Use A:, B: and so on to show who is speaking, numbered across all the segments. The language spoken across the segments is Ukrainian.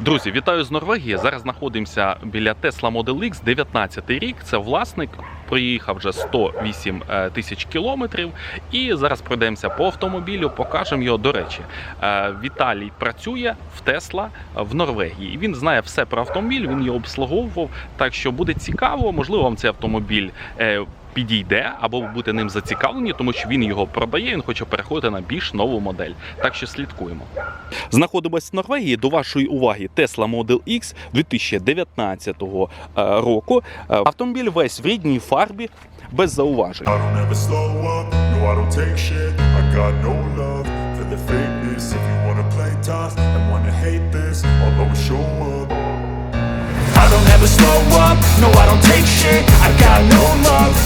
A: Друзі, вітаю з Норвегії. Зараз знаходимося біля Tesla Model X, 19 рік. Це власник. Проїхав вже 108 е, тисяч кілометрів. І зараз пройдемося по автомобілю, покажемо його. До речі, е, Віталій працює в Tesla в Норвегії. Він знає все про автомобіль, він його обслуговував. Так що буде цікаво, можливо, вам цей автомобіль. Підійде або ви будете ним зацікавлені, тому що він його продає. Він хоче переходити на більш нову модель. Так що слідкуємо. Знаходимося в Норвегії. До вашої уваги Tesla Model X 2019 е, року. Е, Автомобіль весь в рідній фарбі, без зауважень.
B: I don't ever slow up, no I don't take shit I got no love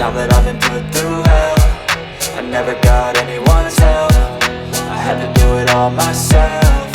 C: now that I've been put through hell I never got anyone's help I had to do it all myself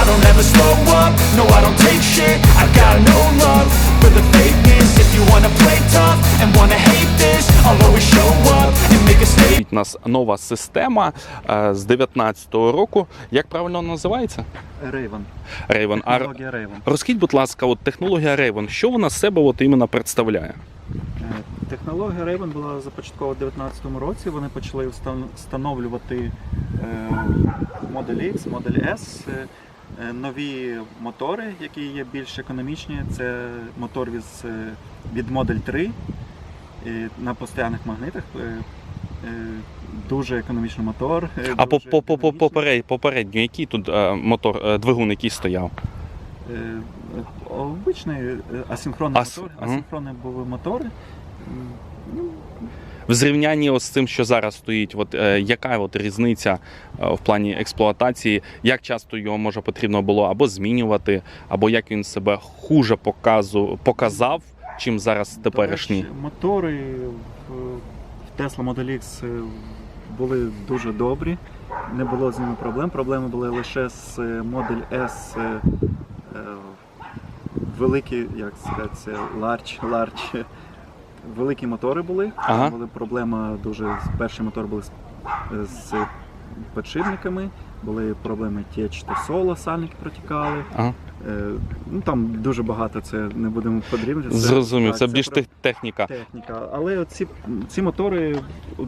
C: I don't ever slow up, no I don't take shit I got no love for the fakeness If you wanna play tough and wanna hate this I'll always show up and make a statement
A: У нас нова система е, з 19-го року. Як правильно називається?
D: Raven.
A: Raven. А
D: Технологія Raven.
A: розкажіть, будь ласка, от технологія Raven, що вона з себе от іменно представляє?
D: Е, Технологія Raven була започаткована у 2019 році. Вони почали встановлювати Model X, Model S, е, е, нові мотори, які є більш економічні. Це мотор від, Model 3 е, на постійних магнитах. Дуже економічний мотор.
A: А по, попередньо, який тут мотор, двигун, який стояв?
D: Обичний е, асинхронний
A: Ас-
D: мотор. Асинхронні були мотори.
A: В зрівнянні ось з цим, що зараз стоїть, от, е, яка от різниця е, в плані експлуатації, як часто його може потрібно було або змінювати, або як він себе хуже показу, показав, чим зараз теперішній?
D: Мотори в, в Tesla Model X е, були дуже добрі, не було з ними проблем. Проблеми були лише з Model S. е, е, Великі, як сказати, це large, large, великі мотори були.
A: Ага.
D: Були проблема дуже. Перший мотор був з, з підшипниками, були проблеми теч та соло, сальники протікали.
A: Ага.
D: Е, Ну там дуже багато це не будемо подрібнити.
A: Зрозумів,
D: так,
A: це більш
D: про-
A: техніка.
D: техніка. Але ці, ці мотори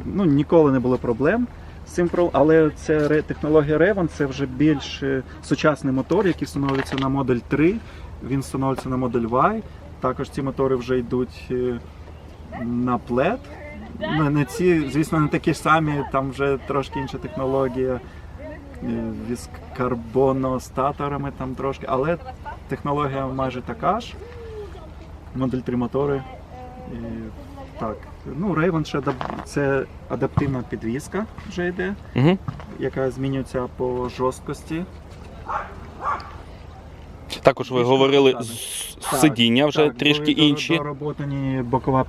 D: ну, ніколи не було проблем. з цим але це технологія Raven, це вже більш е, сучасний мотор, який встановлюється на Model 3, він встановлюється на Model Y. Також ці мотори вже йдуть е, на плед. Ну, не ці, звісно, не такі ж самі, там вже трошки інша технологія. е, З карбоностаторами там трошки, але технологія майже така ж. Модель 3 мотори. І, так. Ну, Raven ще це адаптивна підвізка вже йде,
A: Угу.
D: яка змінюється по жорсткості.
A: Також ви говорили, з- сидіння вже
D: так,
A: трішки
D: були
A: інші.
D: Доработані бокова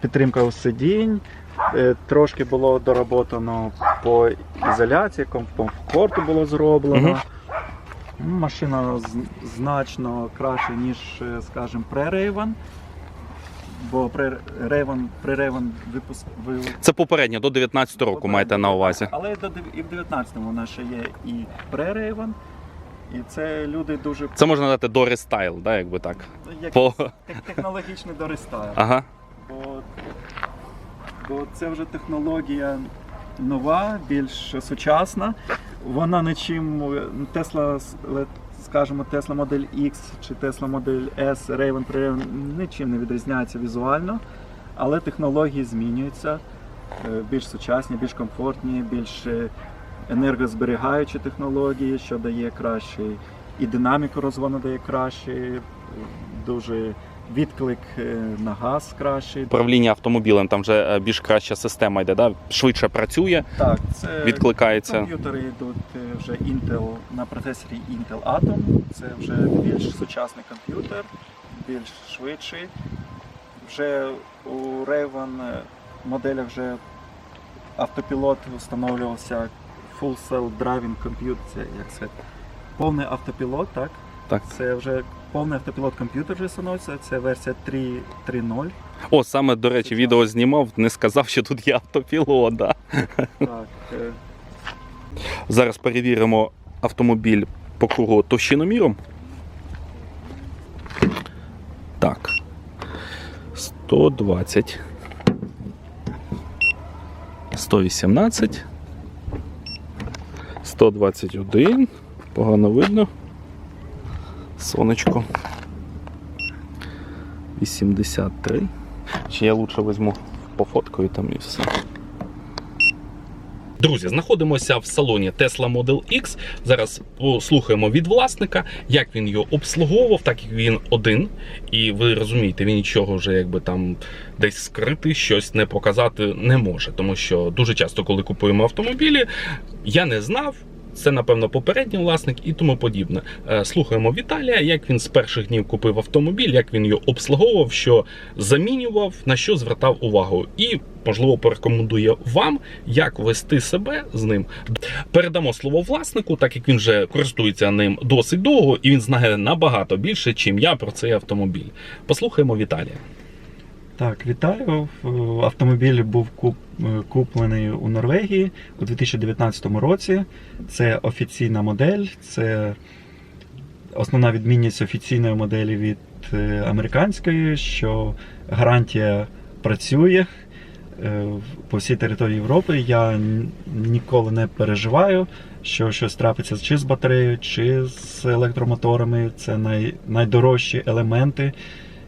D: підтримка у сидінь. Е, Трошки було доработано по ізоляції, ком- комфорту було зроблено. Ну, Машина значно краще, ніж, е, скажімо, pre-Raven. Бо при Raven, при Raven випуск ви
A: Це попередньо, до 19 року маєте на увазі.
D: але до і в 19-му вона ще є і pre-Raven. І це люди дуже
A: Це можна дати до рестайл, да, якби так.
D: як
A: По...
D: тех- технологічний дорестайл.
A: Ага.
D: Бо, бо це вже технологія нова, більш сучасна. Вона нічим Тесла скажімо, Tesla Model X чи Tesla Model S, Raven Raven нічим не відрізняється візуально, але технології змінюються, е, більш сучасні, більш комфортні, більш е, енергозберігаючі технології, що дає кращий і динаміку розгону дає кращий, е, дуже відклик е, на газ кращий.
A: Управління автомобілем там вже е, більш краща система йде, да? швидше працює,
D: Так, це
A: відкликається.
D: Комп'ютери йдуть е, вже Intel на процесорі Intel Atom. Це вже більш сучасний комп'ютер, більш швидший. Вже у Raven моделях вже автопілот встановлювався Full Cell Driving Compute, це як це повний автопілот, так?
A: Так.
D: Це вже повний автопілот комп'ютер вже становиться, це версія 3.3.0.
A: О, саме до речі, відео знімав, не сказав, що тут є автопілот. Да?
D: Так, е,
A: Зараз перевіримо автомобіль по кругу товщиноміром. Так. 120. 118. 121. Погано видно. Сонечко. 83. Чи я лучше візьму пофоткаю там і все. Друзі, знаходимося в салоні Tesla Model X. Зараз послухаємо від власника, як він його обслуговував, так як він один. І ви розумієте, він нічого вже якби там десь скрити, щось не показати не може. Тому що дуже часто, коли купуємо автомобілі, я не знав. Це, напевно, попередній власник і тому подібне. Е, Слухаємо Віталія, як він з перших днів купив автомобіль, як він його обслуговував, що замінював, на що звертав увагу. І, можливо, порекомендує вам, як вести себе з ним. Передамо слово власнику, так як він вже користується ним досить довго, і він знає набагато більше, чим я про цей автомобіль. Послухаємо Віталія.
D: Так, вітаю. Е, Автомобіль був е, куплений у Норвегії у 2019 році. Це офіційна модель, це основна відмінність офіційної моделі від е, американської, що гарантія працює по всій території Європи. Я ніколи не переживаю, що щось трапиться чи з батареєю, чи з електромоторами. Це най, найдорожчі елементи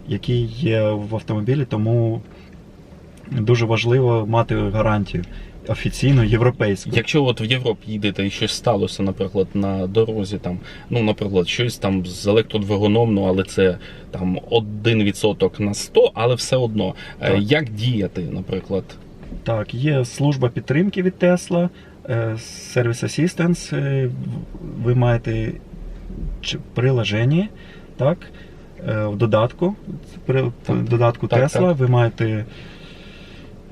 D: які є в автомобілі, тому дуже важливо мати гарантію офіційну європейську.
A: Якщо от в Європі їдете і щось сталося, наприклад, на дорозі, там, ну, наприклад, щось там з електродвигуном, ну, але це там 1% на 100, але все одно. Е,
D: Так.
A: Як діяти, наприклад?
D: Так, є служба підтримки від Tesla, е, Service Assistance. е, Ви маєте приложення, так, в додатку, при
A: Так.
D: додатку
A: Так,
D: Tesla,
A: так.
D: ви маєте.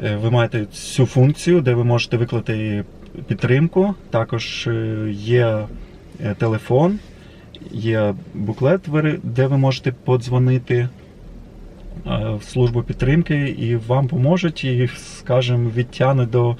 D: е, Ви маєте цю функцію, де ви можете викликати підтримку. Також е, є е, телефон, є буклет, де ви можете подзвонити е, в службу підтримки, і вам поможуть, і, скажімо, відтягнуть до,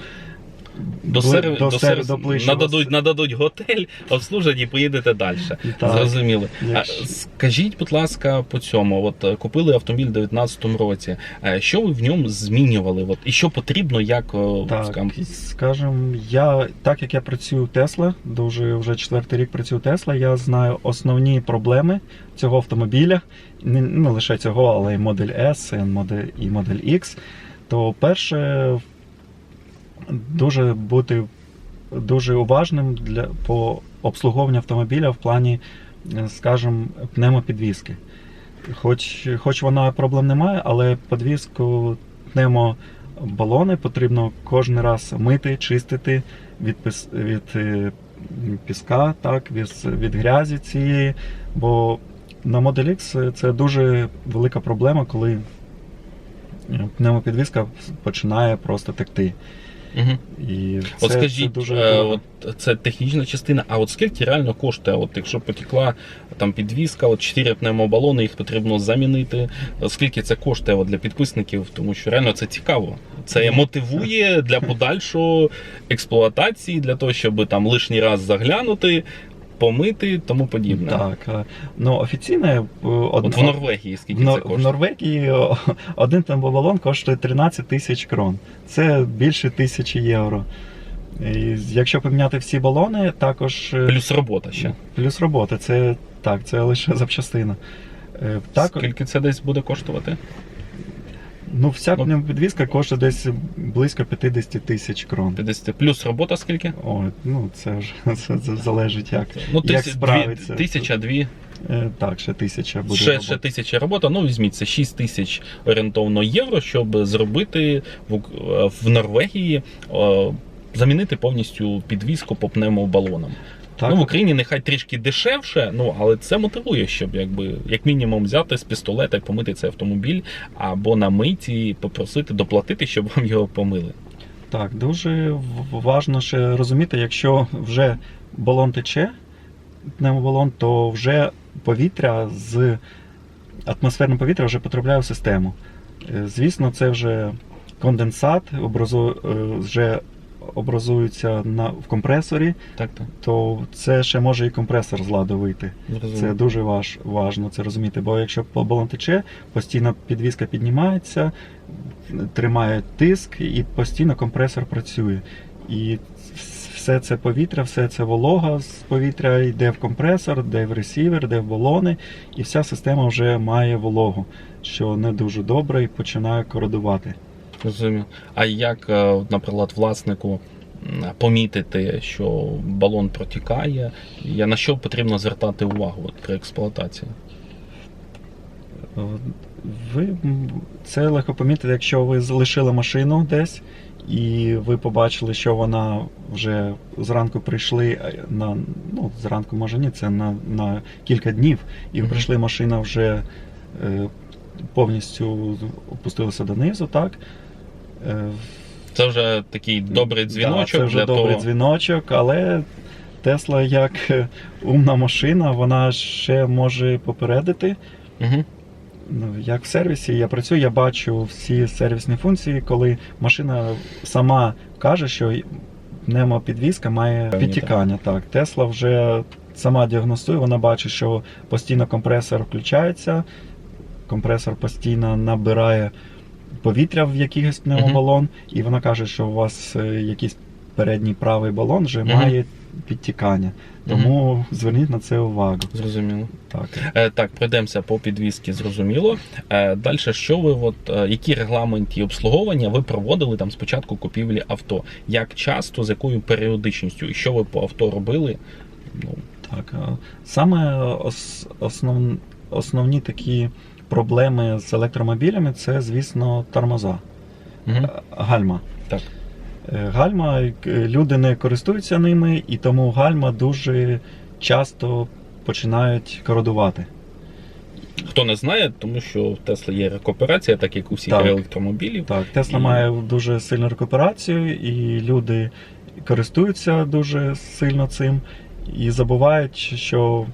A: До,
D: бли- до,
A: до,
D: сер-
A: нададуть, нададуть готель, обслужать і поїдете далі.
D: Так.
A: Зрозуміло. А, скажіть, будь ласка, по цьому. От е, купили автомобіль у 2019 році. Е, Що ви в ньому змінювали? От, і що потрібно, як е,
D: Так,
A: скажімо,
D: скажем, я так як я працюю в Тесла, дуже вже четвертий рік працюю в Тесла, я знаю основні проблеми цього автомобіля, не, не лише цього, але й Model S, і Model X. То перше, дуже бути дуже уважним для по обслуговуванню автомобіля в плані, е, скажімо, пневмопідвіски. Хоч, хоч вона проблем немає, але підвіску пневмобалони потрібно кожен раз мити, чистити від, піс- від е, піска, так, від, від грязі цієї. Бо на Model X це дуже велика проблема, коли е, пневмопідвіска починає просто текти.
A: Угу.
D: І це,
A: От скажіть,
D: це дуже
A: е, от це технічна частина, а от скільки реально коштує, от якщо потекла там підвізка, от 4 пневмобалони, їх потрібно замінити. Скільки це коштує от, для підписників? Тому що реально це цікаво. Це мотивує для подальшої експлуатації, для того, щоб там лишній раз заглянути, помити, тому подібне.
D: Так, е, ну офіційно е, од-
A: От в Норвегії
D: в,
A: скільки це
D: в? Норвегії о, один пневмобалон коштує 13 тисяч крон. Це більше тисячі євро. І якщо поміняти всі балони, також е,
A: Плюс робота ще.
D: плюс робота. Це так, це лише запчастина. Е, Так,
A: Скільки це десь буде коштувати?
D: Ну вся
A: Ну.
D: пневмопідвізка коштує десь близько 50 тисяч крон.
A: 50. Плюс робота скільки?
D: О, ну це вже це, це залежить як.
A: Ну,
D: як
A: тисяч,
D: справиться.
A: дві, тисяча, дві,
D: Е, Так, ще тисяча буде.
A: ще, ще тисяча робота. Ну, візьміть, це 6 тисяч орієнтовно євро, щоб зробити в, в Норвегії, замінити повністю підвізку по пневмобалонам.
D: Так,
A: Ну, в Україні нехай трішки дешевше, ну але це мотивує, щоб якби як мінімум взяти з пістолета і помити цей автомобіль, або на миті попросити доплатити, щоб вам його помили.
D: Так, дуже важно ще розуміти, якщо вже балон тече, пневмобалон, то вже повітря з атмосферне повітря вже потрапляє в систему. Е, Звісно, це вже конденсат, образу, е, вже образується на, в компресорі,
A: Так, так.
D: то це ще може і компресор з ладу вийти.
A: Зрозуміло.
D: Це дуже важ, важно це розуміти, бо якщо балон тече, постійно підвізка піднімається, тримає тиск і постійно компресор працює. І все це повітря, все це волога з повітря йде в компресор, йде в ресівер, йде в балони, і вся система вже має вологу, що не дуже добре і починає кородувати.
A: Розумію. А як, е, наприклад, власнику помітити, що балон протікає, я на що потрібно звертати увагу от, при експлуатації?
D: Е, Ви це легко помітити, якщо ви залишили машину десь, і ви побачили, що вона вже зранку прийшли на ну зранку, може ні, це на, на кілька днів, і
A: Мгм.
D: прийшли машина вже е, повністю опустилася донизу, так.
A: Це вже такий добрий
D: Да,
A: дзвіночок
D: це вже
A: для
D: добрий
A: того.
D: дзвіночок, але Тесла як е, умна машина, вона ще може попередити.
A: Угу.
D: Як в сервісі я працюю, я бачу всі сервісні функції, коли машина сама каже, що пневмопідвізка має підтікання. Так, Тесла вже сама діагностує, вона бачить, що постійно компресор включається, компресор постійно набирає повітря в якийсь пневмобалон, і вона каже, що у вас е, якийсь передній правий балон вже має підтікання. Тому зверніть на це увагу.
A: Зрозуміло.
D: Так.
A: Е, так, пройдемося по підвізці, зрозуміло. Е, далі, що ви, от, е, які регламенті обслуговування ви проводили там спочатку купівлі авто? Як часто, з якою періодичністю? І що ви по авто робили? Ну,
D: Так, а саме ос, основ, основні такі проблеми з електромобілями це, звісно, тормоза,
A: угу.
D: гальма.
A: Так.
D: Е, Гальма, е, люди не користуються ними, і тому гальма дуже часто починають кородувати.
A: Хто не знає, тому що в Тесла є рекуперація, так як у всіх
D: Так.
A: електромобілів.
D: Так, Тесла
A: І-
D: має дуже сильну рекуперацію, і люди користуються дуже сильно цим і забувають, що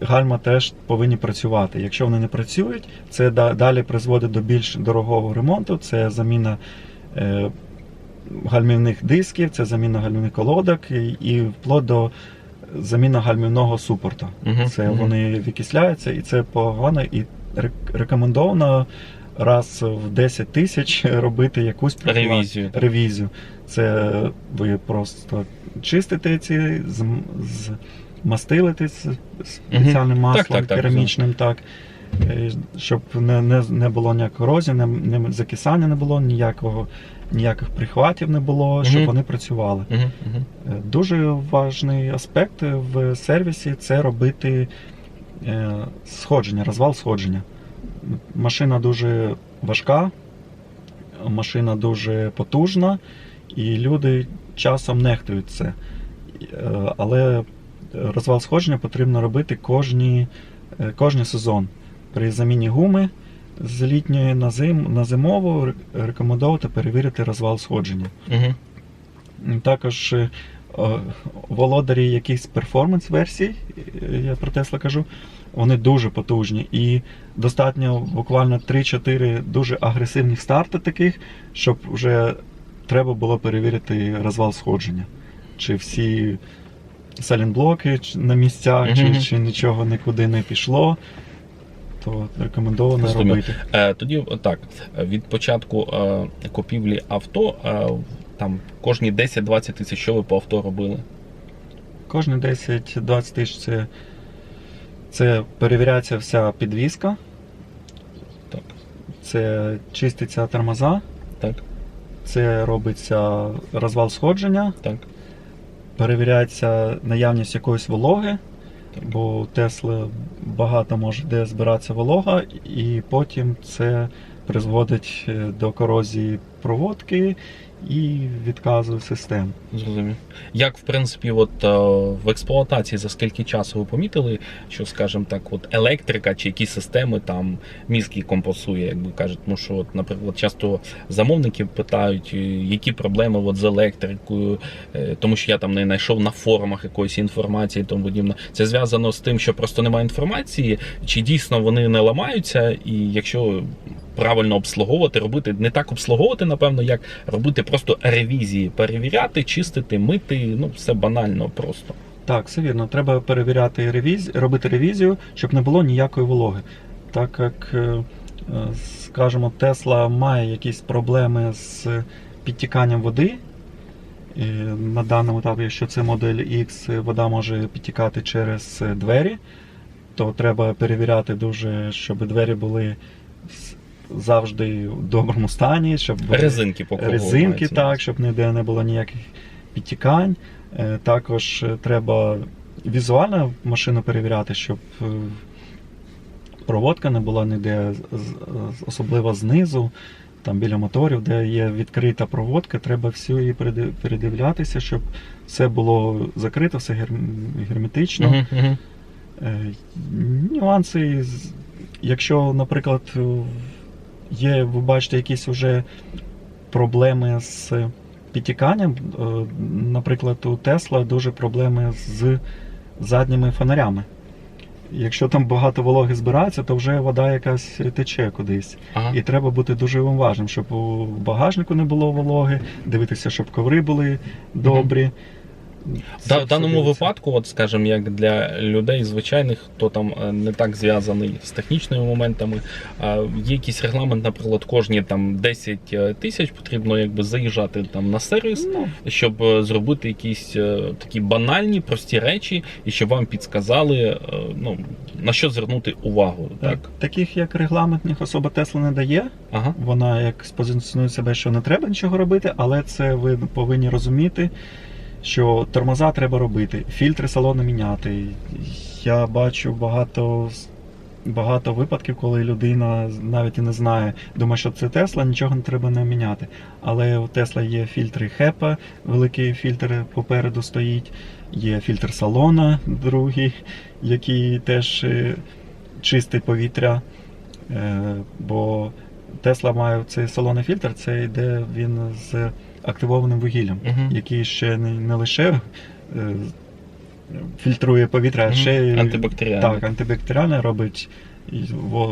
D: гальма теж повинні працювати. Якщо вони не працюють, це далі призводить до більш дорогого ремонту. Це заміна е, гальмівних дисків, це заміна гальмівних колодок і, вплоть до заміна гальмівного супорту.
A: Мгм,
D: Це
A: мгм.
D: вони викисляються, і це погано, і рекомендовано раз в 10 тисяч робити якусь
A: Ревізію.
D: ревізію. Це ви просто чистите ці, зм- змастилите з спеціальним маслом
A: Так, так, так,
D: керамічним, так. е, Щоб не, не, не було ніякого корозії, не, не закисання не було, ніякого, ніяких прихватів не було, щоб вони працювали. Е, Дуже важний аспект в сервісі це робити е, сходження, розвал сходження. Машина дуже важка, машина дуже потужна, і люди часом нехтують це. Але розвал сходження потрібно робити кожні, е, кожний сезон. При заміні гуми з літньої на, зим, на зимову ре- рекомендовувати перевірити розвал сходження.
A: Мгм.
D: Також е, е, володарі якихось перформанс-версій, е, я про Тесла кажу, вони дуже потужні. І достатньо буквально 3-4 дуже агресивних старти таких, щоб вже треба було перевірити розвал сходження. Чи всі салінблоки на місцях,
A: Мгм.
D: чи, чи нічого нікуди не пішло. То рекомендовано
A: Зрозумів.
D: робити.
A: Е, тоді так, від початку е, купівлі авто, е, Там кожні 10-20 тисяч, що ви по авто робили?
D: Кожні 10-20 тисяч це, це перевіряється вся підвізка,
A: Так,
D: це чиститься тормоза,
A: так,
D: це робиться розвал сходження,
A: так.
D: Перевіряється наявність якоїсь вологи, бо у Тесли багато може де збиратися волога, і потім це призводить е, до корозії проводки і відказу систем.
A: Зрозумів. Як, в принципі, от е, в експлуатації за скільки часу ви помітили, що, скажімо так, от електрика чи якісь системи там мізки компенсує, як би кажуть. Тому що, от, наприклад, часто замовники питають, е, які проблеми от з електрикою, е, тому що я там не знайшов на форумах якоїсь інформації тому подібне. Це зв'язано з тим, що просто немає інформації, чи дійсно вони не ламаються, і якщо. Правильно обслуговувати, робити не так обслуговувати, напевно, як робити просто ревізії, перевіряти, чистити, мити. Ну все банально просто.
D: Так, все вірно. Треба перевіряти ревіз... робити ревізію, щоб не було ніякої вологи. Так як, е, е, скажімо, Тесла має якісь проблеми з підтіканням води. І на даному етапі, якщо це модель X, вода може підтікати через двері, то треба перевіряти дуже, щоб двері були завжди в доброму стані, щоб
A: Резинки по
D: резинки, так, щоб ніде не було ніяких підтікань. Е, Також е, треба візуально машину перевіряти, щоб е, проводка не була ніде, особливо знизу, там біля моторів, де є відкрита проводка, треба всю її передивлятися, щоб все було закрито, все герм- герметично.
A: Мгм, мгм.
D: Е, Нюанси, якщо, наприклад, є, ви бачите, якісь вже проблеми з підтіканням, е, наприклад, у Тесла дуже проблеми з задніми фонарями. Якщо там багато вологи збирається, то вже вода якась тече кудись.
A: Ага.
D: І треба бути дуже уважним, щоб у багажнику не було вологи, дивитися, щоб коври були добрі. Це
A: Да, в даному випадку, от скажімо, як для людей звичайних, хто там е, не так зв'язаний з технічними моментами, є якийсь регламент, наприклад, кожні там 10 тисяч потрібно якби заїжджати там на сервіс,
D: Ну,
A: щоб е, зробити якісь е, такі банальні, прості речі, і щоб вам підсказали, е, ну на що звернути увагу. Так,
D: Таких як регламентних особа Тесла не дає.
A: ага.
D: Вона як спозиціонує себе, що не треба нічого робити, але це ви повинні розуміти, що тормоза треба робити, фільтри салону міняти. Я бачу багато. Багато випадків, коли людина навіть і не знає, думає, що це Тесла, нічого не треба не міняти. Але у Тесла є фільтри HEPA, великий фільтр попереду стоїть, є фільтр салона, другий, який теж е, чистить повітря. Е, Бо Тесла має цей салонний фільтр, це йде він з активованим вугіллям,
A: Мгм.
D: який ще не, не лише е, фільтрує повітря, а ще
A: Антибактеріальне.
D: Так, антибактеріальне робить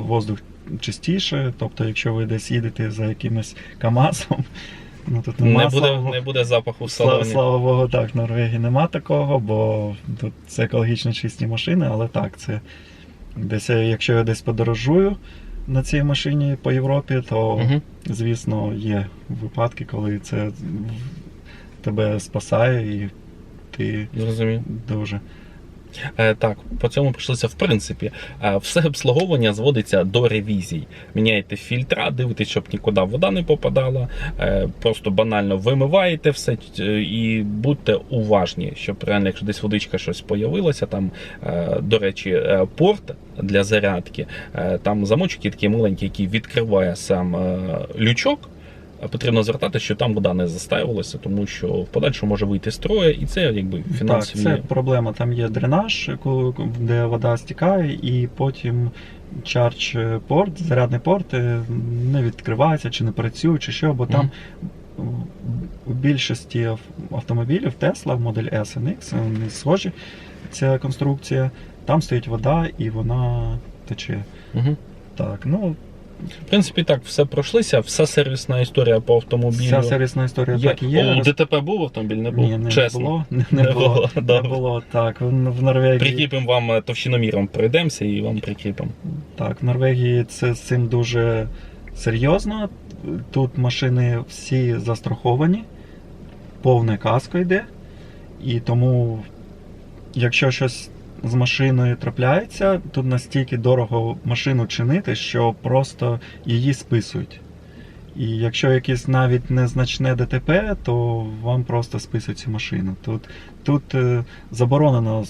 D: воздух чистіше. Тобто, якщо ви десь їдете за якимось КАМАЗом, ну тут
A: Не буде,
D: слава,
A: не буде запаху в
D: слава,
A: салоні.
D: слава Богу, так, в Норвегії нема такого, бо тут це екологічно чисті машини, але так, це десь, якщо я десь подорожую на цій машині по Європі, то
A: Мгм.
D: звісно є випадки, коли це тебе спасає і ти
A: Зрозумів.
D: дуже.
A: Е, так, по цьому прийшлося в принципі. Е, все обслуговування зводиться до ревізій. Міняєте фільтра, дивитесь, щоб нікуди вода не попадала. Е, просто банально вимиваєте все і будьте уважні, щоб реально, якщо десь водичка щось появилося, там, до речі, порт для зарядки, там замочок є такий маленький, відкриває сам лючок. Потрібно звертати, що там вода не застаювалася, тому що в подальшому може вийти з строю, і це якби
D: Так, це проблема. Там є дренаж, де вода стікає, і потім чардж порт, зарядний порт е, не відкривається чи не працює, чи що, бо там в більшості автомобілів Tesla, модель S і X, вони схожі, ця конструкція, там стоїть вода і вона тече.
A: Мгм.
D: Так, ну,
A: В принципі, так, все пройшлися, вся сервісна історія по автомобілю.
D: вся сервісна історія
A: є.
D: так і є.
A: У ДТП був автомобіль, не був?
D: Ні, не
A: Чесно.
D: було. Не, не
A: Не
D: було.
A: було,
D: Не було. Так, в, в Норвегії.
A: Прикріпимо вам е, товщиноміром, пройдемося і вам прикріпимо.
D: Так, в Норвегії це з цим дуже серйозно. Тут машини всі застраховані. повне каско йде. І тому, якщо щось з машиною трапляється, тут настільки дорого машину чинити, що просто її списують. І якщо якесь навіть незначне ДТП, то вам просто списують цю машину. Тут, тут е, заборонено,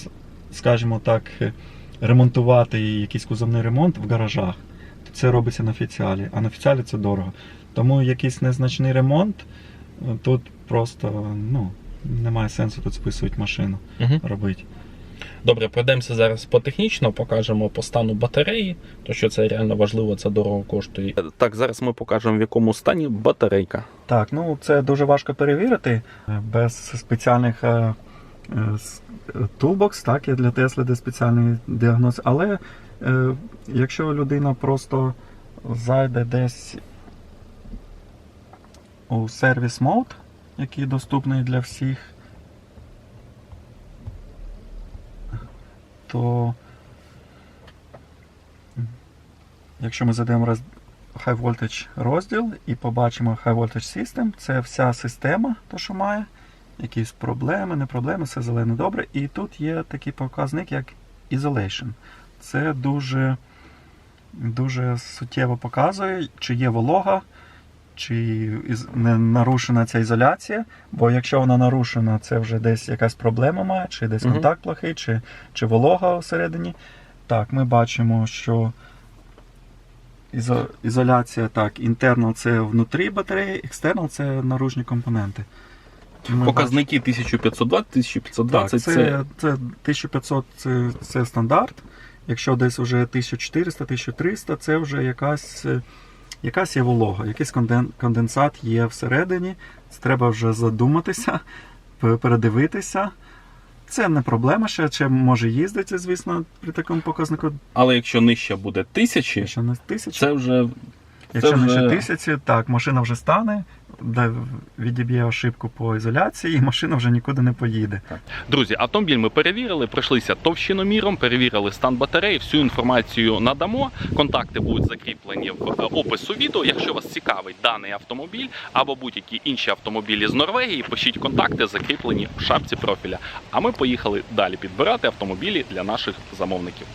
D: скажімо так, е, ремонтувати якийсь кузовний ремонт в гаражах. Це робиться на офіціалі, а на офіціалі це дорого. Тому якийсь незначний ремонт е, тут просто ну, немає сенсу тут списують машину
A: Угу.
D: робити.
A: Добре, пройдемося зараз по технічно, покажемо по стану батареї, то що це реально важливо, це дорого коштує. Так, зараз ми покажемо в якому стані батарейка.
D: Так, ну це дуже важко перевірити без спеціальних е, е, с- е, так, є для Тесли, де спеціальний діагноз. Але е, якщо людина просто зайде десь у сервіс мод, який доступний для всіх, то якщо ми роз... High Voltage розділ і побачимо High Voltage System, це вся система, то що має. Якісь проблеми, не проблеми, все зелене добре. І тут є такий показник, як Isolation. Це дуже, дуже суттєво показує, чи є волога, чи не нарушена ця ізоляція. Бо якщо вона нарушена, це вже десь якась проблема має, чи десь контакт плохий, чи, чи волога всередині. Так, ми бачимо, що ізо, ізоляція, так, internal це внутрі батареї, external це наружні компоненти. Ми
A: Показники 1520, 1520
D: так,
A: це,
D: це, це 1500 це, це стандарт. Якщо десь вже 1400, 1300, це вже якась, е, якась є волога, якийсь конденсат є всередині. Це треба вже задуматися, передивитися. Це не проблема ще, чи може їздити, звісно, при такому показнику.
A: але якщо нижче буде тисячі,
D: Якщо не тисячі,
A: це вже
D: якщо
A: вже-
D: нижче тисячі, так, машина вже стане, відіб'є ошибку по ізоляції, і машина вже нікуди не поїде.
A: Друзі, автомобіль ми перевірили, пройшлися товщиноміром, перевірили стан батареї, всю інформацію надамо. Контакти будуть закріплені в е, опису відео. Якщо вас цікавить даний автомобіль або будь-які інші автомобілі з Норвегії, пишіть контакти, закріплені в шапці профіля. А ми поїхали далі підбирати автомобілі для наших замовників.